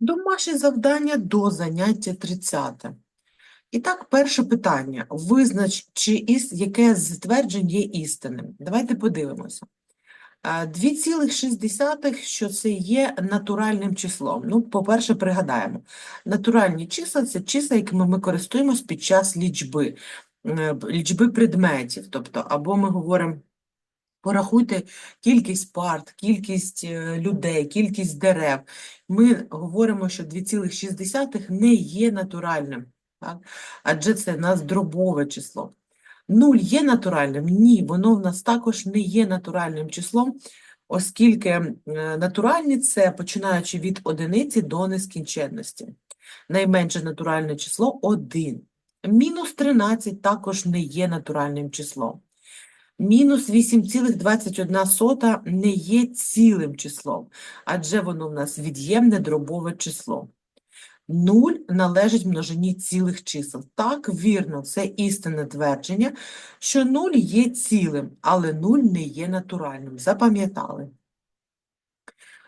Домашнє завдання до заняття 30. І так, перше питання. Визнач, чи іс, яке з тверджень є істинним. Давайте подивимося. А, 2,6, що це є натуральним числом. Ну, по-перше, пригадаємо. Натуральні числа – це числа, якими ми користуємось під час лічби, е, лічби предметів. Тобто, або ми говоримо, порахуйте кількість парт, кількість е, людей, кількість дерев. Ми говоримо, що 2,6 не є натуральним, так? адже це в нас дробове число. Нуль є натуральним? Ні, воно в нас також не є натуральним числом, оскільки натуральні це починаючи від одиниці до нескінченності. Найменше натуральне число – 1. Мінус 13 також не є натуральним числом. Мінус 8,21 не є цілим числом, адже воно в нас від'ємне дробове число. Нуль належить множині цілих чисел. Так, вірно, це істинне твердження, що нуль є цілим, але нуль не є натуральним. Запам'ятали.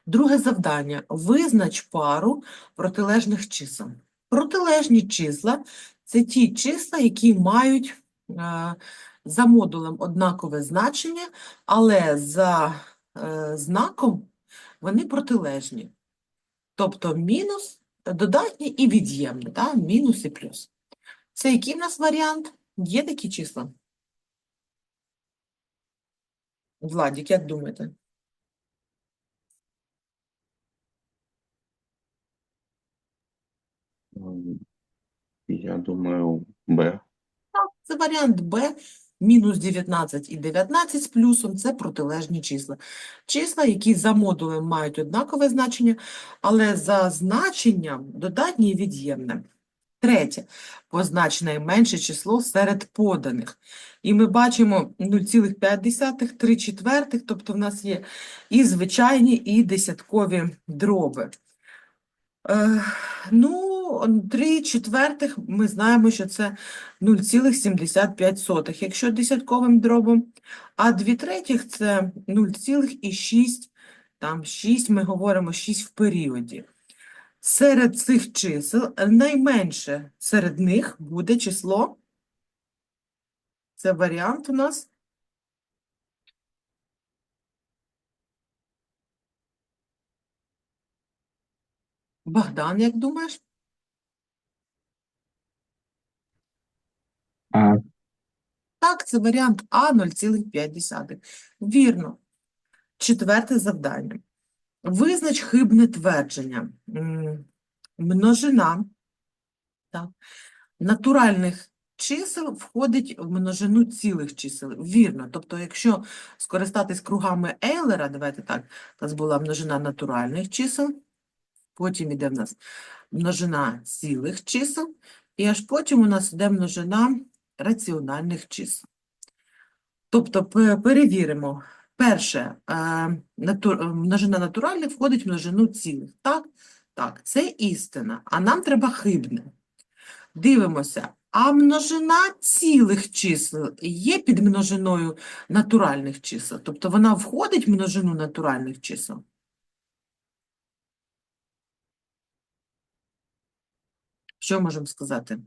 Друге завдання. Визнач пару протилежних чисел. Протилежні числа – це ті числа, які мають е, за модулем однакове значення, але за е, знаком вони протилежні. Тобто мінус, додатні і від'ємні, да? мінус і плюс. Це який в нас варіант? Є такі числа? Владік, як думаєте? Я думаю, Б. Це варіант Б. Мінус 19 і 19 з плюсом – це протилежні числа. Числа, які за модулем мають однакове значення, але за значенням додатні і від'ємне. Третє. Познач найменше число серед поданих. І ми бачимо 0,5, 3 четвертих, тобто в нас є і звичайні, і десяткові дроби. Е, ну, 3 четвертих ми знаємо, що це 0,75, якщо десятковим дробом, а 2 третіх це 0,6, там 6, ми говоримо 6 в періоді. Серед цих чисел найменше серед них буде число, це варіант у нас Богдан, як думаєш? А. Так, це варіант А 0,5. Вірно. Четверте завдання. Визнач хибне твердження. Множина так, натуральних чисел входить в множину цілих чисел. Вірно. Тобто, якщо скористатись кругами Ейлера, давайте так, у нас була множина натуральних чисел, потім іде в нас множина цілих чисел, і аж потім у нас йде множина раціональних чисел. Тобто перевіримо. Перше, е, множина натуральних входить в множину цілих. Так? Так, це істина, а нам треба хибне. Дивимося, а множина цілих чисел є під множиною натуральних чисел? Тобто вона входить в множину натуральних чисел? Що можемо сказати?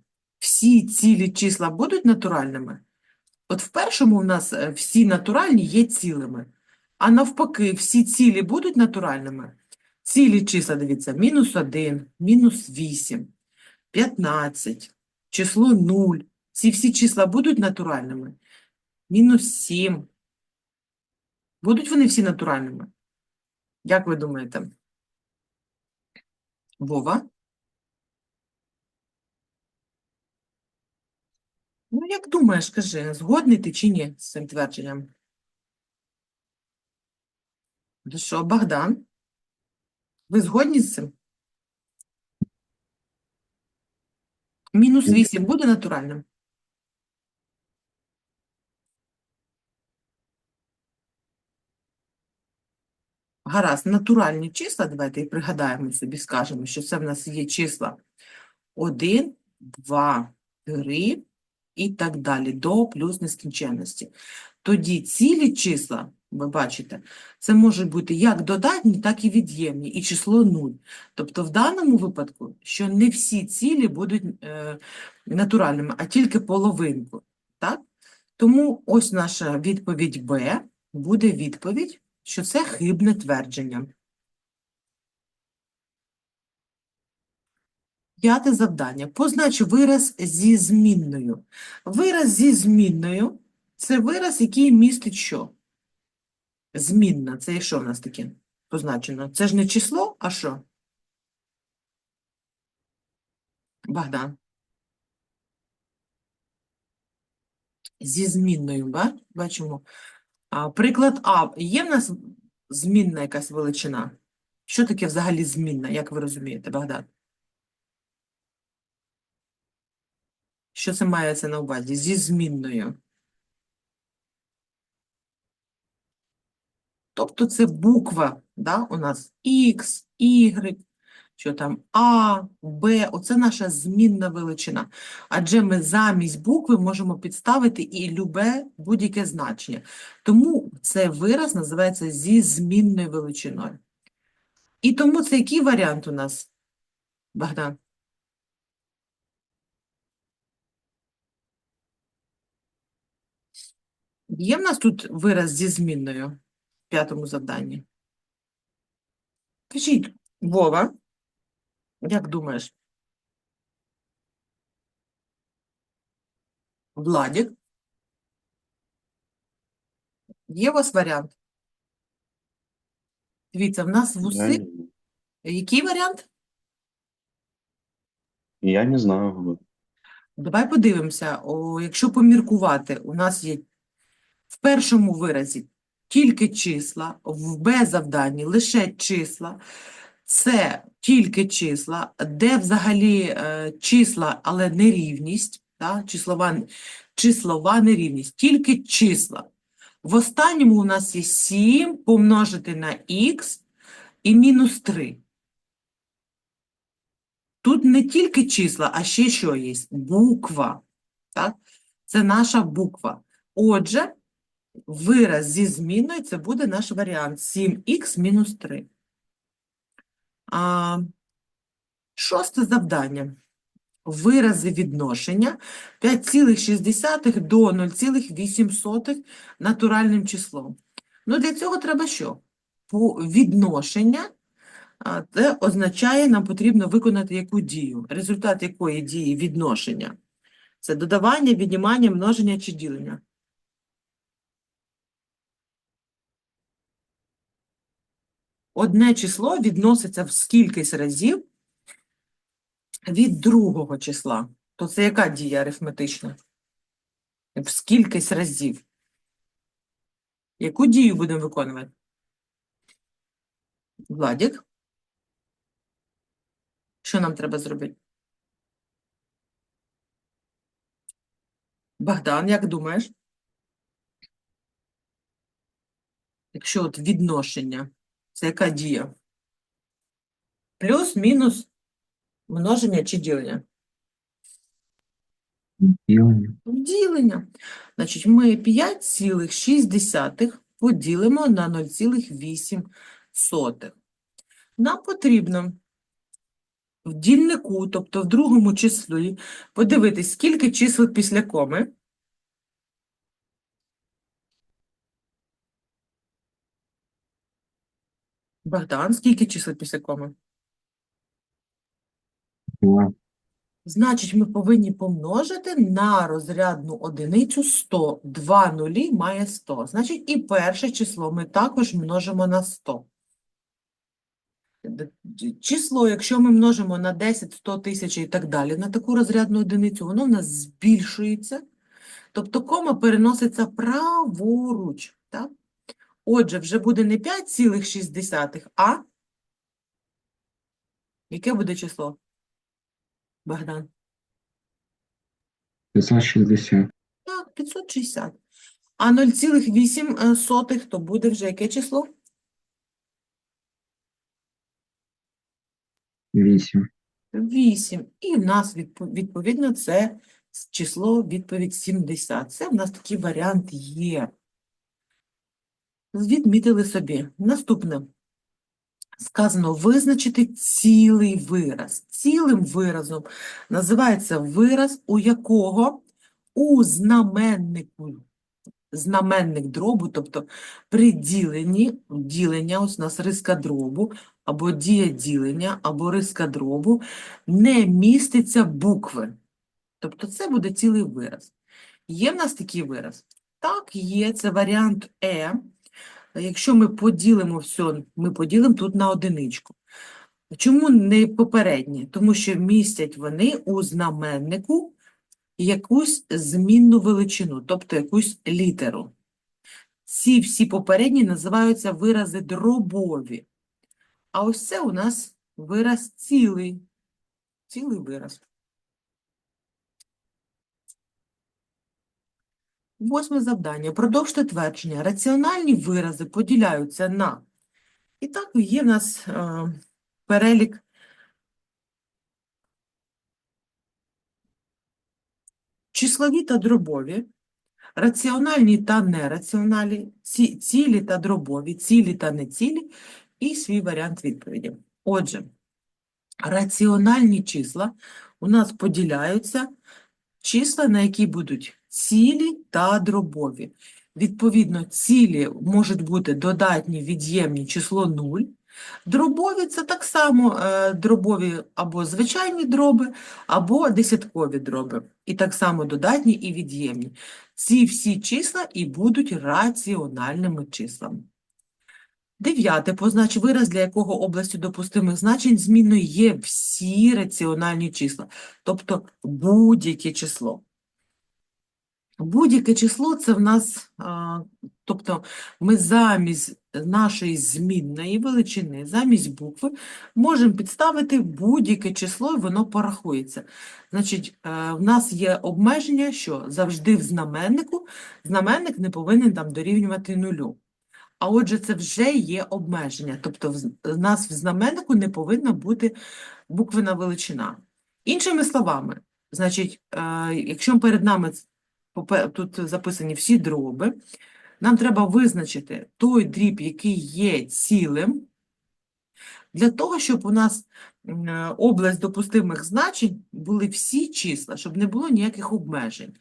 Всі цілі числа будуть натуральними? От в першому у нас е, всі натуральні є цілими, а навпаки, всі цілі будуть натуральними. Цілі числа, дивіться, мінус 1, мінус 8, 15, число 0. Ці всі числа будуть натуральними? Мінус 7. Будуть вони всі натуральними? Як ви думаєте? Вова? Ну, як думаєш, кажи, згодний ти чи ні з цим твердженням? Ну що, Богдан? Ви згодні з цим? Мінус Ні. 8 буде натуральним? Гаразд, натуральні числа, давайте і пригадаємо собі, скажемо, що це в нас є числа 1, 2, 3 і так далі, до плюс нескінченності. Тоді цілі числа ви бачите, це можуть бути як додатні, так і від'ємні, і число 0. Тобто в даному випадку, що не всі цілі будуть е, натуральними, а тільки половинку. Так? Тому ось наша відповідь Б буде відповідь, що це хибне твердження. П'яте завдання. Познач вираз зі змінною. Вираз зі змінною – це вираз, який містить що? Змінна. Це що в нас таке позначено? Це ж не число, а що? Богдан. Зі змінною, бачимо. Приклад А. Є в нас змінна якась величина? Що таке взагалі змінна, як ви розумієте, Богдан? Що це мається на увазі? Зі змінною. Тобто це буква, да, у нас X, Y, що там А, Б, оце наша змінна величина. Адже ми замість букви можемо підставити і любе будь-яке значення. Тому цей вираз називається зі змінною величиною. І тому це який варіант у нас, Богдан? Є в нас тут вираз зі змінною в п'ятому завданні? Кажіть, Вова, як думаєш? Владик? Є у вас варіант? Дивіться, в нас в Я, Який варіант? я не знаю. Давай подивимося. О, якщо поміркувати, у нас є в першому виразі тільки числа, в Б завданні лише числа. Це тільки числа, де взагалі е, числа, але нерівність, та, числова, числова нерівність, тільки числа. В останньому у нас є 7 помножити на х і мінус 3. Тут не тільки числа, а ще що є? Буква. Так? Це наша буква. Отже, вираз зі зміною це буде наш варіант 7х мінус 3. А, шосте завдання. Вирази відношення 5,6 до 0,8 натуральним числом. Ну, для цього треба що? По відношення це означає, нам потрібно виконати яку дію. Результат якої дії відношення? Це додавання, віднімання, множення чи ділення. Одне число відноситься в скількись разів від другого числа. То це яка дія арифметична? В скількись разів. Яку дію будемо виконувати? Владік? Що нам треба зробити? Богдан, як думаєш? Якщо от відношення, це яка дія? Плюс, мінус, множення чи ділення? Ділення. Ділення. Значить, ми 5,6 поділимо на 0,8. Нам потрібно в дільнику, тобто в другому числі, подивитись, скільки чисел після коми. Богдан, скільки чисел після коми? Два. Значить, ми повинні помножити на розрядну одиницю 100. Два нулі має 100. Значить, і перше число ми також множимо на 100. Д- д- Число, якщо ми множимо на 10, 100 тисяч і так далі, на таку розрядну одиницю, воно в нас збільшується. Тобто кома переноситься праворуч. Так? Отже, вже буде не 5,6, а яке буде число? Богдан? 560. Так, 560. А 0,8 то буде вже яке число? 8. 8. І в нас відповідно це число відповідь 70. Це в нас такий варіант є. Відмітили собі. Наступне. Сказано визначити цілий вираз. Цілим виразом називається вираз, у якого у знаменнику, знаменник дробу, тобто при діленні, ділення, ось у нас риска дробу, або дія ділення, або риска дробу, не міститься букви. Тобто це буде цілий вираз. Є в нас такий вираз? Так, є, це варіант Е. Якщо ми поділимо все, ми поділимо тут на одиничку. Чому не попередні? Тому що містять вони у знаменнику якусь змінну величину, тобто якусь літеру. Ці всі попередні називаються вирази дробові. А ось це у нас вираз цілий. Цілий вираз. Восьме завдання. Продовжте твердження. Раціональні вирази поділяються на. І так є в нас е, перелік числові та дробові, раціональні та нераціональні, ці, цілі та дробові, цілі та нецілі і свій варіант відповіді. Отже, раціональні числа у нас поділяються числа, на які будуть цілі та дробові. Відповідно, цілі можуть бути додатні, від'ємні, число 0. Дробові – це так само е, дробові або звичайні дроби, або десяткові дроби. І так само додатні і від'ємні. Ці всі числа і будуть раціональними числами. Дев'яте. Познач вираз, для якого областю допустимих значень змінною є всі раціональні числа, тобто будь-яке число. Будь-яке число – це в нас, тобто ми замість нашої змінної величини, замість букви, можемо підставити будь-яке число, і воно порахується. Значить, е, в нас є обмеження, що завжди в знаменнику знаменник не повинен там дорівнювати нулю. А отже, це вже є обмеження, тобто в нас в знаменнику не повинна бути буквена величина. Іншими словами, значить, е, якщо перед нами тут записані всі дроби, нам треба визначити той дріб, який є цілим, для того, щоб у нас область допустимих значень були всі числа, щоб не було ніяких обмежень.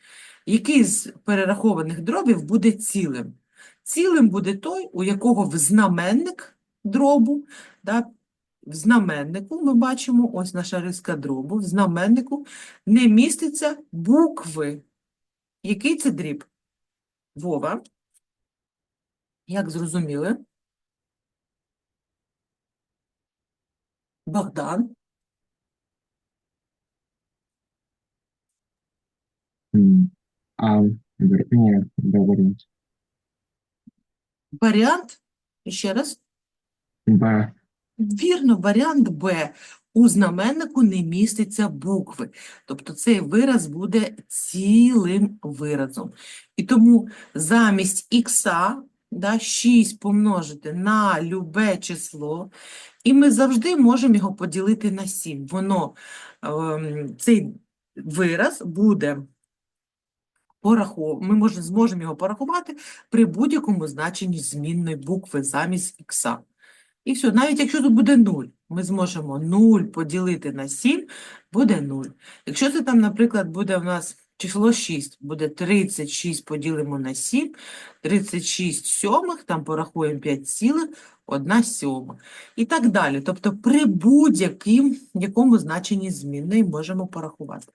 Який з перерахованих дробів буде цілим? Цілим буде той, у якого в знаменник дробу, да, в знаменнику ми бачимо, ось наша риска дробу, в знаменнику не міститься букви. Який це дріб? Вова. Як зрозуміли? Богдан. А, вернее, да, вариант. Варіант, ще раз. Б. Вірно, варіант Б. У знаменнику не міститься букви. Тобто цей вираз буде цілим виразом. І тому замість х да, 6 помножити на любе число, і ми завжди можемо його поділити на 7. Воно, ем, цей вираз буде порахов... ми може, зможемо його порахувати при будь-якому значенні змінної букви замість х. І все, навіть якщо тут буде 0, ми зможемо 0 поділити на 7, буде 0. Якщо це там, наприклад, буде у нас число 6, буде 36 поділимо на 7, 36 сьомих, там порахуємо 5 цілих, 1 сьома. І так далі. Тобто при будь-яким якому значенні змінної можемо порахувати.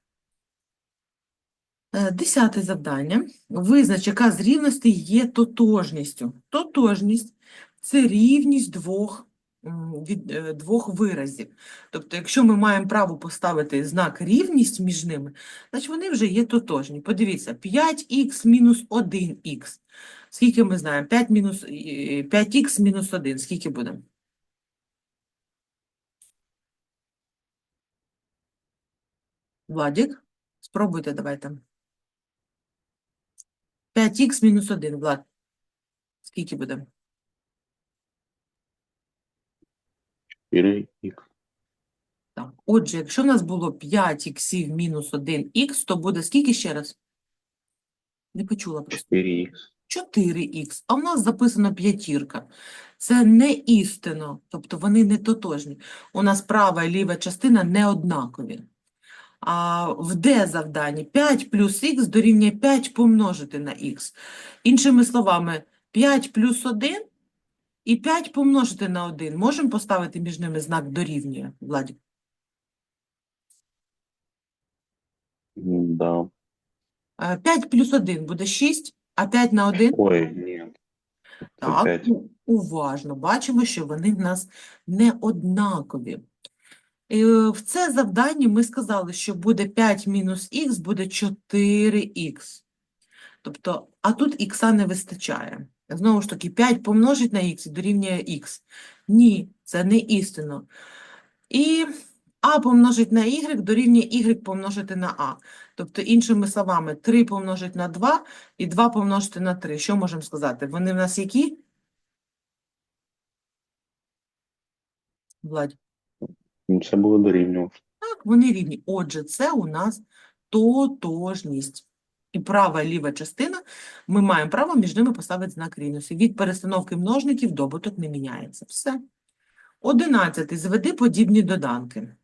Е, Десяте завдання. Визнач, яка з рівностей є тотожністю. Тотожність – це рівність двох, від, е, двох виразів. Тобто, якщо ми маємо право поставити знак рівність між ними, значить вони вже є тотожні. Подивіться, 5х мінус 1х. Скільки ми знаємо? 5 мінус, е, 5х мінус 1. Скільки буде? Владик, спробуйте давайте. 5х мінус 1, Влад. Скільки буде? 4х, Так. Отже, якщо в нас було 5 іксів мінус 1 х, то буде скільки ще раз? Не почула просто. 4х, 4х, а в нас записано п'ятірка. Це не істинно, тобто вони не тотожні. У нас права і ліва частина не однакові. А в Д завданні 5 плюс х дорівнює 5 помножити на х. Іншими словами, 5 плюс 1 і 5 помножити на 1. Можемо поставити між ними знак дорівнює, Владик? М, Да. 5 плюс 1 буде 6, а 5 на 1 Ой, нет. Так, п'ять. у- уважно бачимо, що вони в нас не однакові. І, е, В це завдання ми сказали, що буде 5 мінус х, буде 4х. Тобто, а тут х не вистачає. Знову ж таки, 5 помножить на х і дорівнює х. Ні, це не істинно. І а помножить на y дорівнює y помножити на а. Тобто, іншими словами, 3 помножить на 2 і 2 помножити на 3. Що можемо сказати? Вони в нас які? Владь. Це було дорівнювати. Так, вони рівні. Отже, це у нас тотожність. І права і ліва частина, ми маємо право між ними поставити знак рівності. Від перестановки множників добуток не міняється. Все. Одинадцятий. Зведи подібні доданки.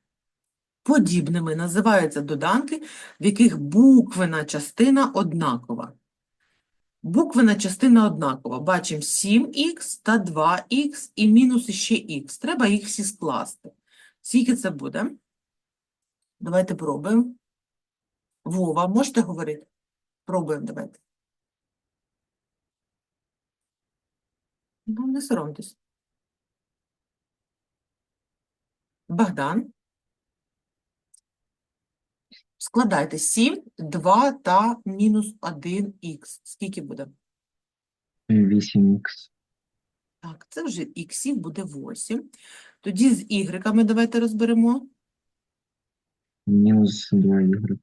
Подібними називаються доданки, в яких буквена частина однакова. Буквена частина однакова. Бачимо 7х та 2х і мінус ще х. Треба їх всі скласти. Скільки це буде? Давайте пробуємо. Вова, можете говорити? Пробуємо, давайте. Ну, не соромтесь. Богдан. Складайте 7, 2 та мінус 1х. Скільки буде? 8х. Так, це вже іксів буде 8. Тоді з ігреками давайте розберемо. Мінус 2y. Е,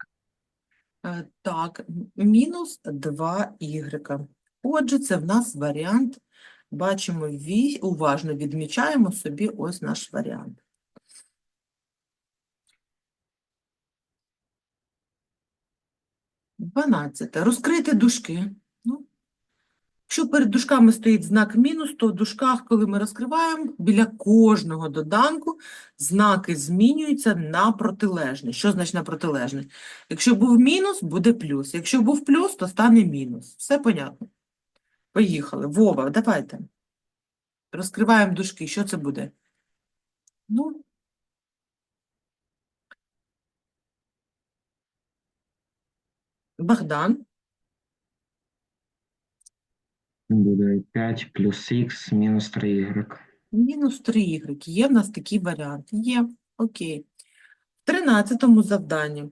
Так, мінус 2y. Отже, це в нас варіант. Бачимо, уважно відмічаємо собі ось наш варіант. Дванадцяте. Розкрити дужки. Якщо перед дужками стоїть знак мінус, то в дужках, коли ми розкриваємо, біля кожного доданку знаки змінюються на протилежний. Що значить на протилежний? Якщо був мінус, буде плюс. Якщо був плюс, то стане мінус. Все понятно? Поїхали. Вова, давайте. Розкриваємо дужки. Що це буде? Ну, Богдан. Буде 5 плюс х мінус 3y. Мінус 3 y. Є в нас такий варіант? Є. Окей. В 13 завданні.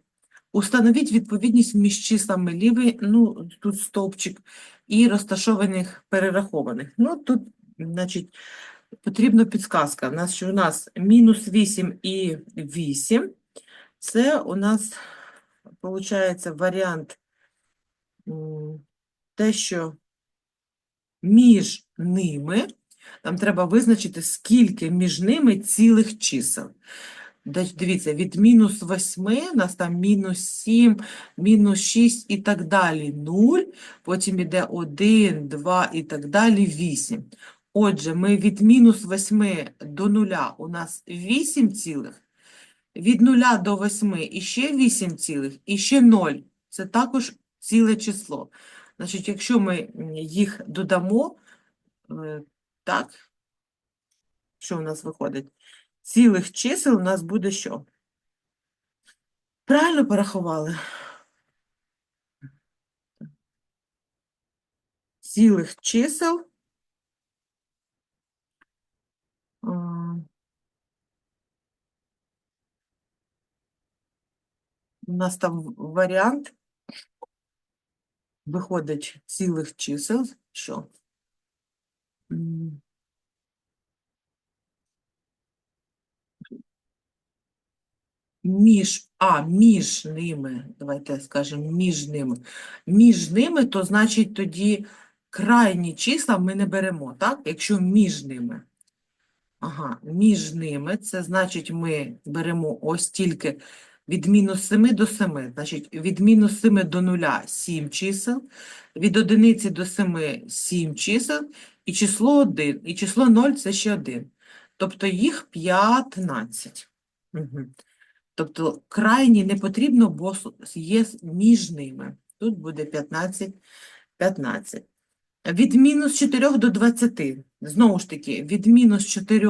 Установіть відповідність між числами лівий, ну, тут стовпчик, і розташованих перерахованих. Ну, тут, значить, потрібна підсказка. У нас, що у нас мінус 8 і 8. Це у нас, виходить, варіант те, що між ними, там треба визначити, скільки між ними цілих чисел. Дивіться, від мінус 8 у нас там мінус 7, мінус 6 і так далі 0, потім іде 1, 2 і так далі 8. Отже, ми від мінус 8 до 0 у нас 8 цілих, від 0 до 8 іще 8 цілих, і ще 0. Це також ціле число. Значить, якщо ми їх додамо, е, так, що у нас виходить? Цілих чисел у нас буде що? Правильно порахували? Цілих чисел. У нас там варіант виходить цілих чисел. Що? Між, а, між ними, давайте скажемо, між ними. Між ними, то значить тоді крайні числа ми не беремо, так? Якщо між ними. Ага, між ними, це значить ми беремо ось тільки від мінус 7 до 7. Значить, від мінус 7 до 0 – 7 чисел, від одиниці до 7 – 7 чисел, і число 1, і число 0 – це ще 1. Тобто їх 15. Угу. Тобто крайні не потрібно, бо є між ними. Тут буде 15, 15. Від мінус 4 до 20. Знову ж таки, від мінус 4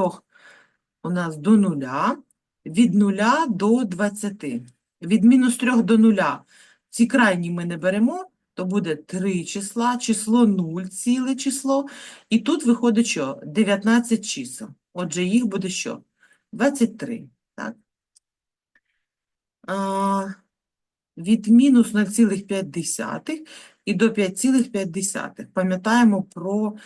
у нас до 0, від 0 до 20. Від мінус 3 до 0 ці крайні ми не беремо, то буде 3 числа, число 0 ціле число, і тут виходить що? 19 чисел. Отже, їх буде що? 23. Так? А, від мінус 0,5 і до 5,5. Пам'ятаємо про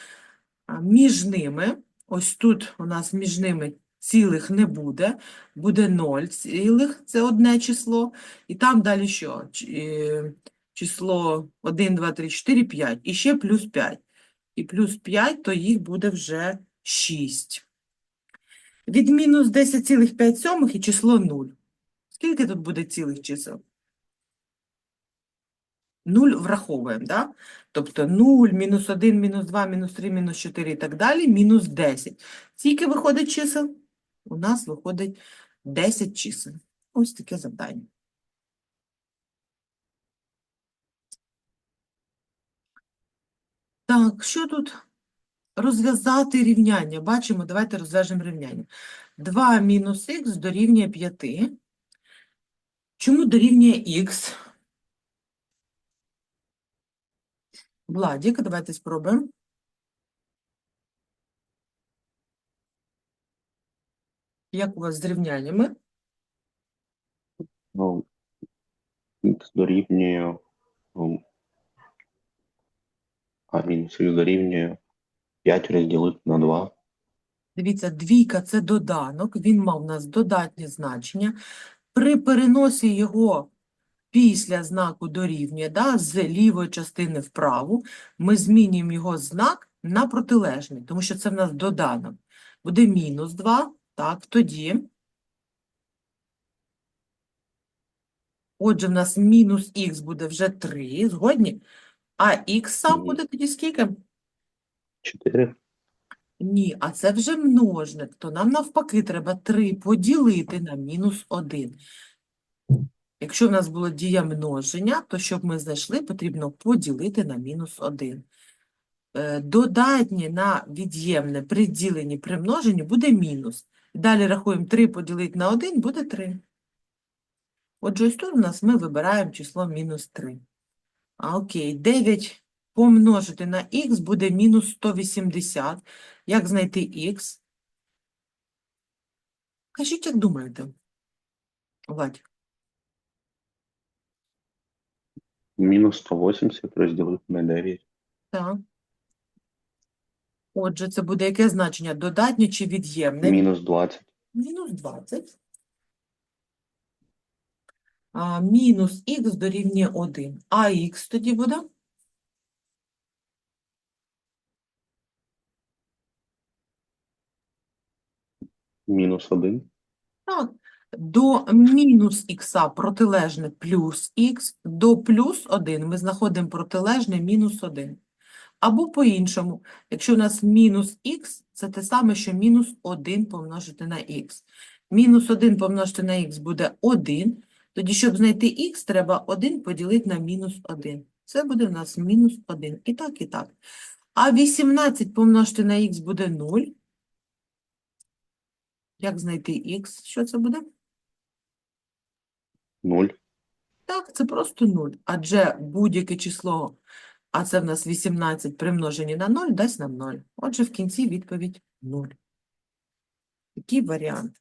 між ними. Ось тут у нас між ними цілих не буде, буде 0 цілих, це одне число, і там далі що? Е, Число 1, 2, 3, 4, 5, і ще плюс 5. І плюс 5, то їх буде вже 6. Від мінус 10,5 і число 0. Скільки тут буде цілих чисел? 0 враховуємо, да? Тобто 0, мінус 1, мінус 2, мінус 3, мінус 4 і так далі, мінус 10. Скільки виходить чисел? У нас виходить 10 чисел. Ось таке завдання. Так, що тут? Розв'язати рівняння. Бачимо, давайте розв'яжемо рівняння. 2 мінус х дорівнює 5. Чому дорівнює х? Владік, давайте спробуємо. Як у вас з рівняннями? Ну, х дорівнює, ну, а мінус х дорівнює 5 розділити на 2. Дивіться, двійка – це доданок, він мав у нас додатнє значення. При переносі його після знаку дорівнює, да, з лівої частини в праву, ми змінюємо його знак на протилежний, тому що це в нас доданок. Буде мінус 2, так, тоді. Отже, в нас мінус х буде вже 3, згодні? А х сам буде тоді скільки? 4 Ні, а це вже множник, то нам навпаки треба 3 поділити на мінус 1. Якщо в нас була дія множення, то щоб ми знайшли, потрібно поділити на мінус 1. Е, Додатнє на від'ємне при діленні при множенні буде мінус. Далі рахуємо 3 поділити на 1 буде 3. Отже, ось тут у нас ми вибираємо число мінус 3. А, окей, 9 помножити на х буде мінус 180. Як знайти х? Кажіть, як думаєте? Владь, мінус 180 розділити на 9. так. Отже, це буде яке значення? Додатнє чи від'ємне? Мінус 20. Мінус 20. А, мінус х дорівнює 1. А х тоді буде? Мінус 1. Так. До мінус х протилежне плюс х, до плюс 1 ми знаходимо протилежне мінус 1. Або по-іншому, якщо у нас мінус х, це те саме, що мінус 1 помножити на х. Мінус 1 помножити на х буде 1, тоді, щоб знайти х, треба 1 поділити на мінус 1. Це буде у нас мінус 1. І так, і так. А 18 помножити на х буде 0. Як знайти х? Що це буде? 0. Так, це просто 0. Адже будь-яке число, а це в нас 18 примножені на 0, дасть нам 0. Отже, в кінці відповідь 0. Такий варіант.